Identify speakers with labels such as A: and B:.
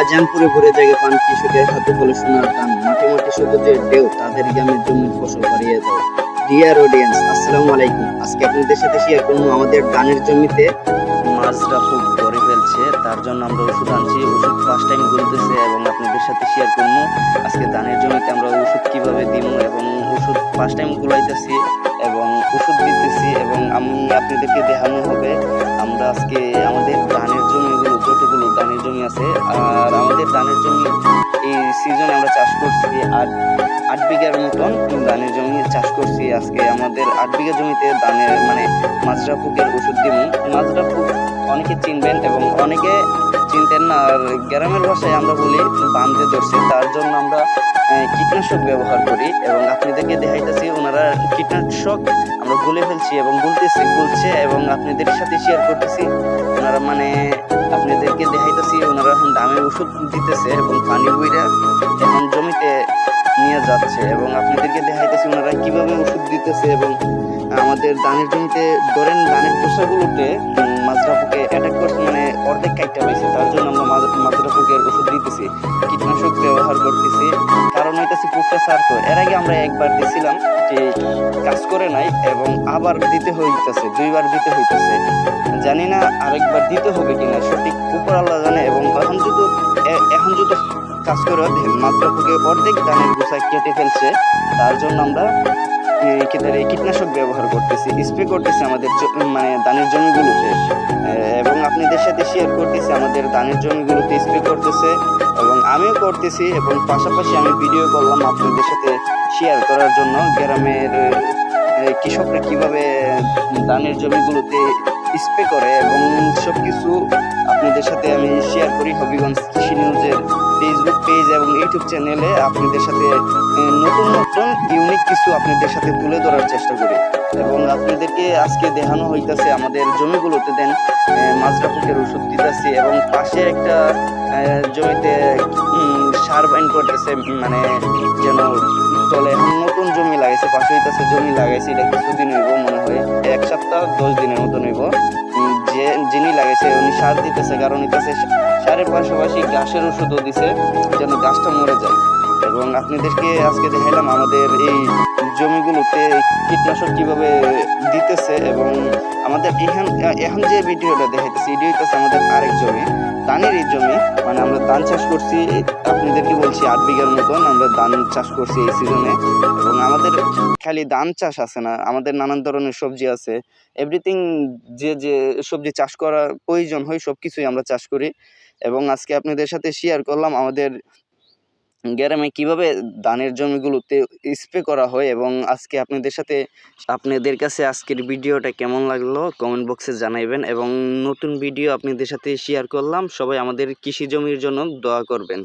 A: শাহজাহানপুরে ভরে জায়গা পান কৃষকের হাতে ফলে সোনার দান মাটি মাটি সবুজের ঢেউ, তাদের গ্রামের জমির ফসল বাড়িয়ে দাও। ডিয়ার অডিয়েন্স আসসালামু আলাইকুম। আজকে আপনাদের সাথে শেয়ার করব আমাদের ধানের জমিতে মাছটা খুব ধরে ফেলছে, তার জন্য আমরা ওষুধ আনছি। ওষুধ ফার্স্ট টাইম বলতেছে এবং আপনাদের সাথে শেয়ার করব আজকে ধানের জমিতে আমরা ওষুধ কীভাবে দিব এবং ওষুধ ফার্স্ট টাইম গুলাইতেছি এবং ওষুধ দিতেছি এবং আমি আপনাদেরকে দেখানো হবে। আমরা আজকে আমাদের যতগুলো ধানের জমি আছে, আর আমাদের ধানের জমি এই সিজনে আমরা চাষ করছি আট আট বিঘার মতন ধানের জমি চাষ করছি আজকে। আমাদের আট বিঘা জমিতে ধানের মানে মাজরা পোকের ওষুধ দিব মাজরা পোক অনেকে চিনবেন এবং অনেকে চিনতেন না, আর গ্রামের ভাষায় আমরা বলি বান্ধে ধরছে। তার জন্য আমরা কীটনাশক ব্যবহার করি এবং আপনাদেরকে দেখাইতেছি, ওনারা কীটনাশক আমরা গুলে ফেলছি এবং গুলতেছি গুলছে এবং আপনাদের সাথে শেয়ার করতেছি। ওনারা মানে আপনাদেরকে ওষুধ দিতেছে এবং পানি বইরা এখন জমিতে নিয়ে যাচ্ছে এবং আপনাদেরকে দেখাইতেছি ওনারা কীভাবে ওষুধ দিতেছে এবং আমাদের ধানের জমিতে ধরেন ধানের খোসাগুলোতে উম, মাজরা পোকে অ্যাটাক করছে মানে অর্ধেক কাইটটা পাইছে। তার জন্য আমরা মাজ- মাজরা ওষুধ দিতেছি। কীটনাশক ব্যবহার করতেছি। কারণ হইতেছে পোকটা ছাড়তো এর আগে আমরা একবার দিছিলাম যে কাজ করে নাই এবং আবার দিতে হইতেছে দুইবার দিতে হইতেছে। জানি না আরেকবার দিতে হবে কিনা সঠিক উপর আল্লাহ জানে এবং এখন যদি এখন যদি কাজ করে মাত্রা পোকে অর্ধেক ধানের গোছায় কেটে ফেলছে তার জন্য আমরা ক্ষেত্রে কীটনাশক ব্যবহার করতেছি স্প্রে করতেছি আমাদের মানে ধানের জমিগুলোতে। এবং আপনাদের সাথে শেয়ার করতেছি আমাদের ধানের জমিগুলোতে স্প্রে করতেছে এবং আমিও করতেছি এবং পাশাপাশি আমি ভিডিও করলাম আপনাদের সাথে শেয়ার করার জন্য গ্রামের কৃষকরা কীভাবে ধানের জমিগুলোতে স্প্রে করে এবং সব কিছু আপনাদের সাথে আমি শেয়ার করি হবিগঞ্জ কৃষি নিউজের ফেসবুক পেজ এবং ইউটিউব চ্যানেলে আপনাদের সাথে নতুন নতুন ইউনিক কিছু আপনাদের সাথে তুলে ধরার চেষ্টা করি। এবং আপনাদেরকে আজকে দেখানো হইতেছে আমাদের জমিগুলোতে দেন মাজরা ওষুধ দিতেছি এবং পাশে একটা জমিতে সার বাইন করতেছে মানে যেন এখন নতুন জমি লাগাইছে, পাশে হইতেছে জমি লাগাইছে, এটা কিছুদিন হইব মনে হয়, এক সপ্তাহ দশ দিনের মতন হইব। যে যিনি লাগাইছে, উনি সার দিতেছে, কারণ হইতেছে সারের পাশাপাশি গাছের ওষুধও দিছে, যেন গাছটা মরে যায়। এবং আপনাদেরকে আজকে দেখাইলাম আমাদের এই জমিগুলোতে কীটনাশক কীভাবে দিতেছে এবং আমাদের এখন এখন যে ভিডিওটা দেখাইতেছি, এটি হইতেছে আমাদের আরেক জমি, ধানের এই জমি। মানে আমরা ধান চাষ করছি আপনাদেরকে বলছি আট বিঘার মতন আমরা ধান চাষ করছি এই সিজনে এবং আমাদের খালি ধান চাষ আছে না, আমাদের নানান ধরনের সবজি আছে। এভরিথিং যে যে সবজি চাষ করা প্রয়োজন হয় সব কিছুই আমরা চাষ করি। এবং আজকে আপনাদের সাথে শেয়ার করলাম আমাদের গ্রামে কীভাবে ধানের জমিগুলোতে স্প্রে করা হয় এবং আজকে আপনাদের সাথে আপনাদের কাছে আজকের ভিডিওটা কেমন লাগল কমেন্ট বক্সে জানাইবেন এবং নতুন ভিডিও আপনাদের সাথে শেয়ার করলাম। সবাই আমাদের কৃষি জমির জন্য দোয়া করবেন।